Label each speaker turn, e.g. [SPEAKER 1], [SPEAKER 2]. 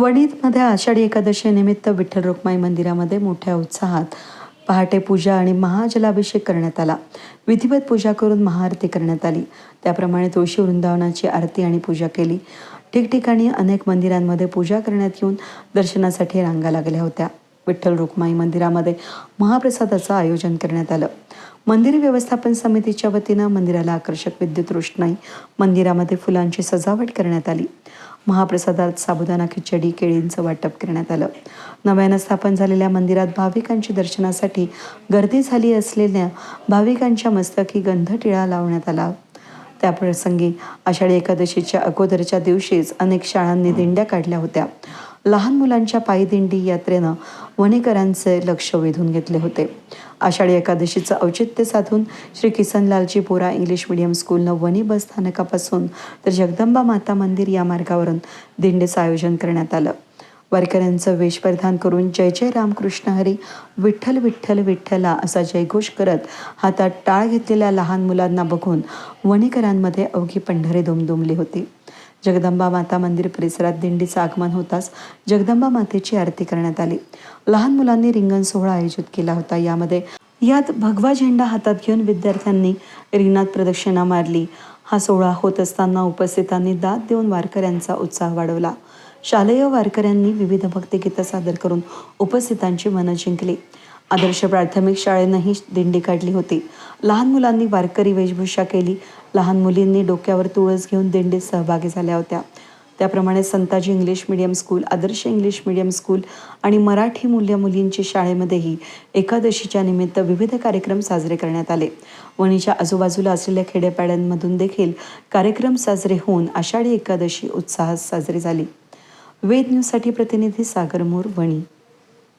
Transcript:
[SPEAKER 1] वणीतमध्ये आषाढी एकादशीनिमित्त विठ्ठल रुक्माई मंदिरामध्ये मोठ्या उत्साहात पहाटे पूजा आणि महाजलाभिषेक करण्यात आला. विधिवत पूजा करून महाआरती करण्यात आली. त्याप्रमाणे तुळशी वृंदावनाची आरती आणि पूजा केली. ठिकठिकाणी अनेक मंदिरांमध्ये पूजा करण्यात येऊन दर्शनासाठी रांगा लागल्या होत्या. विठ्ठल रुक्माई मंदिरामध्ये महाप्रसादाचं आयोजन करण्यात आलं. मंदिर व्यवस्थापन समितीच्या वतीनं मंदिराला आकर्षक विद्युत रोषणाई मंदिरामध्ये फुलांची सजावट करण्यात आली. महाप्रसादात साबुदाणा खिचडी केळींचं वाटप करण्यात आलं. नव्यानं स्थापन झालेल्या मंदिरात भाविकांची दर्शनासाठी गर्दी झाली असलेल्या भाविकांच्या मस्तकी गंधटिळा लावण्यात आला. त्याप्रसंगी आषाढी एकादशीच्या अगोदरच्या दिवशीच अनेक शाळांनी दिंड्या काढल्या होत्या. लहान मुलांच्या पायदिंडी यात्रेनं वणेकरांचे लक्ष वेधून घेतले होते. आषाढी एकादशीचं औचित्य साधून श्री किसनलालजी बोरा इंग्लिश मिडियम स्कूलनं वणी बस स्थानकापासून तर जगदंबा माता मंदिर या मार्गावरून दिंडीचं आयोजन करण्यात आलं. वारकऱ्यांचं वेशपरिधान करून जय जय रामकृष्ण हरी विठ्ठल विठ्ठल विठ्ठला असा जयघोष करत हातात टाळ घेतलेल्या लहान मुलांना बघून वणीकरांमध्ये अवघी पंढरे दुमदुमली होती. जगदंबा माता मंदिर परिसरात दिंडीचं आगमन होताच जगदंबा मातेची आरती करण्यात आली. लहान मुलांनी रिंगण सोहळा आयोजित केला होता. यामध्ये यात भगवा झेंडा हातात घेऊन विद्यार्थ्यांनी रिंगणात प्रदक्षिणा मारली. हा सोहळा होत असताना उपस्थितांनी दाद देऊन वारकऱ्यांचा उत्साह वाढवला. शालेय वारकऱ्यांनी विविध भक्तिगीतं सादर करून उपस्थितांची मनं जिंकली. आदर्श प्राथमिक शाळेनंही दिंडी काढली होती. लहान मुलांनी वारकरी वेशभूषा केली. लहान मुलींनी डोक्यावर तुळस घेऊन दिंडीत सहभागी झाल्या होत्या. त्याप्रमाणे Santaji English medium school Adarsh English medium school आणि मराठी मूल्य मुलींची शाळेमध्येही एकादशीच्या निमित्त विविध कार्यक्रम साजरे करण्यात आले. वणीच्या आजूबाजूला असलेल्या खेड्यापाड्यांमधून देखील कार्यक्रम साजरे होऊन आषाढी एकादशी उत्साहात साजरी झाली. वेद न्यूजसाठी प्रतिनिधी सागर मोर वणी.